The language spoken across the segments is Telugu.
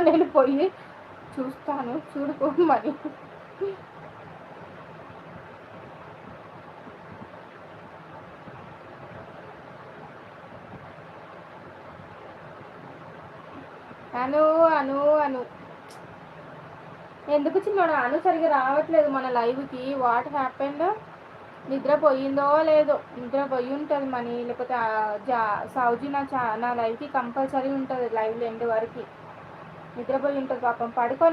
నేను పోయి చూస్తాను. చూడుకో మరి. అను అను అను. ఎందుకు చిన్నోడు? అను సరిగా రావట్లేదు మన లైవ్కి. వాట్ హ్యాపెండ్ నిద్ర పోయిందో లేదో? నిద్ర పోయి ఉంటుంది మనీ. లేకపోతే జా సౌజీ నా చా నా లైవ్కి కంపల్సరీ ఉంటుంది లైవ్ ఎండ్ వరకు. నిద్రపోయి ఉంటుంది పాపం. పడుకో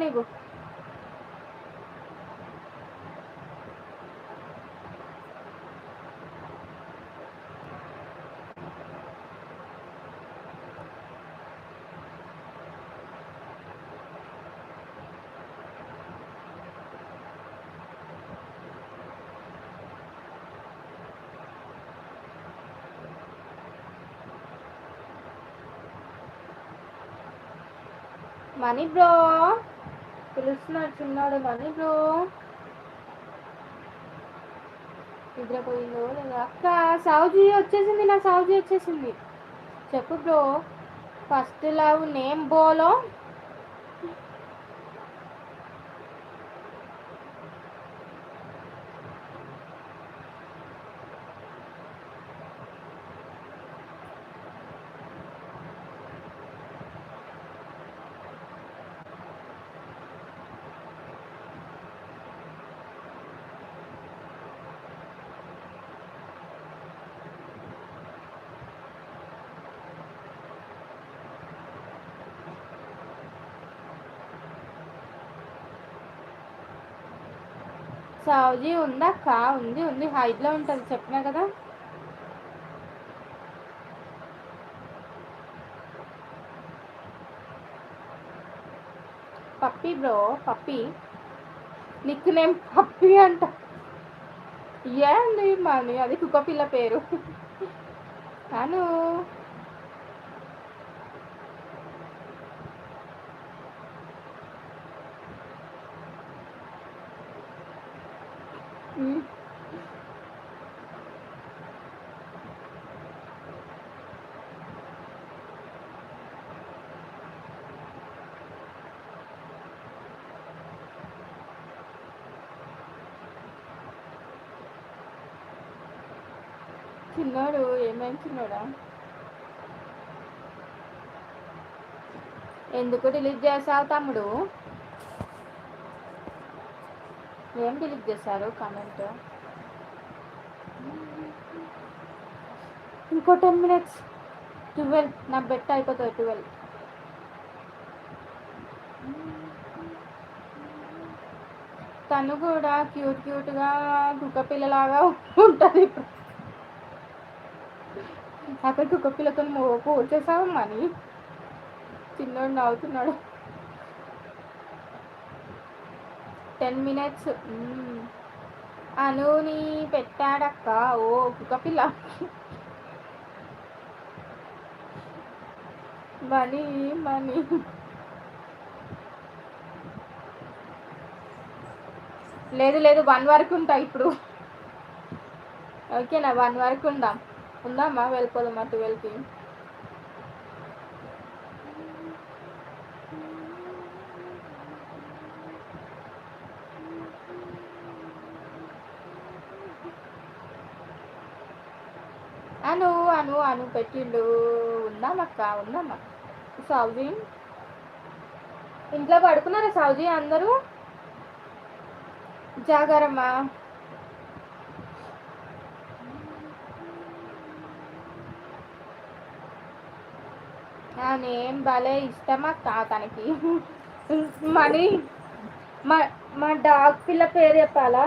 మనీ బ్రో. పిలుస్తున్నాడు చిన్నాడు మనీ బ్రో. నిద్రపోయిందో లేదా? అక్క సౌజీ వచ్చేసింది నా సౌజీ వచ్చేసింది. చెప్పు బ్రో. ఫస్ట్ లవ్ నేమ్ బోలో. సౌజీ ఉందక్క ఉంది ఉంది. హైట్లో ఉంటుంది చెప్పినా కదా. పప్పి బ్రో పప్పి. నిక్ నేమ్ పప్పి అంట. ఏ అండి మాని? అది కుక్క పిల్ల పేరు. అను. చిన్నాడు ఏమైంది చిన్నాడా ఎందుకు డిలీట్ చేసావు తమ్ముడు? ఏం డిలీట్ చేశారు కామెంట్? ఇంకో టెన్ మినిట్స్. ట్వెల్వ్. నా బెట్ అయిపోతుంది ట్వెల్వ్. తను కూడా క్యూట్ క్యూట్గా కుక్కపిల్లలాగా ఉంటుంది అక్కడ కుక్కపిల్లతో పోల్చేసావు పోచేసావు మని? చిన్నోడు నవ్వుతున్నాడు. Ten minutes. అనుని పెట్టాడక్క. ఓ కుక్కపిల్ల మనీ మనీ. లేదు లేదు వన్ వరకు ఉంటా ఇప్పుడు. ఓకేనా వన్ వరకు ఉందాం. ఉందామా? వెళ్ళిపోదామా ట్వెల్వ్కి అను అను అను పెట్టిండు. ఉన్నామక్క ఉందామా సౌజీ ఇంట్లో పడుకున్నారా సౌజీ అందరూ? జాగారమ్మా. నేమ్ భలే ఇష్టమక్క తనకి. మనీ మా మా డాగ్ పిల్ల పేరు చెప్పాలా?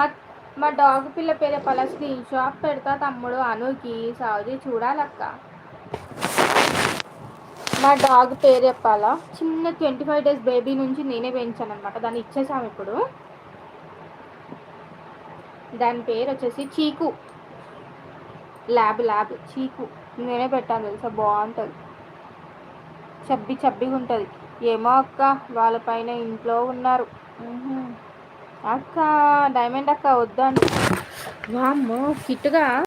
మా మా డాగ్ పిల్ల పేరు చెప్పాలా స్క్రీన్ షాట్ పెడతా తమ్ముడు అనుకి సారీ చూడాలక్క. మా డాగ్ పేరు చెప్పాలా? చిన్న ట్వంటీ ఫైవ్ డేస్ బేబీ నుంచి నేనే పెంచాను అనమాట దాన్ని ఇచ్చేసాము ఇప్పుడు. దాని పేరు వచ్చేసి చీకు. ల్యాబ్ ల్యాబ్ చీకు. నేనే పెట్టాను తెలుసా? బాగుంటుంది. చబ్బి చబ్బిగా ఉంటుంది ఏమో అక్క వాళ్ళపైన ఇంట్లో ఉన్నారు. అక్క డైమండ్ అక్క వద్దాను వామ్మో కిట్టుగా?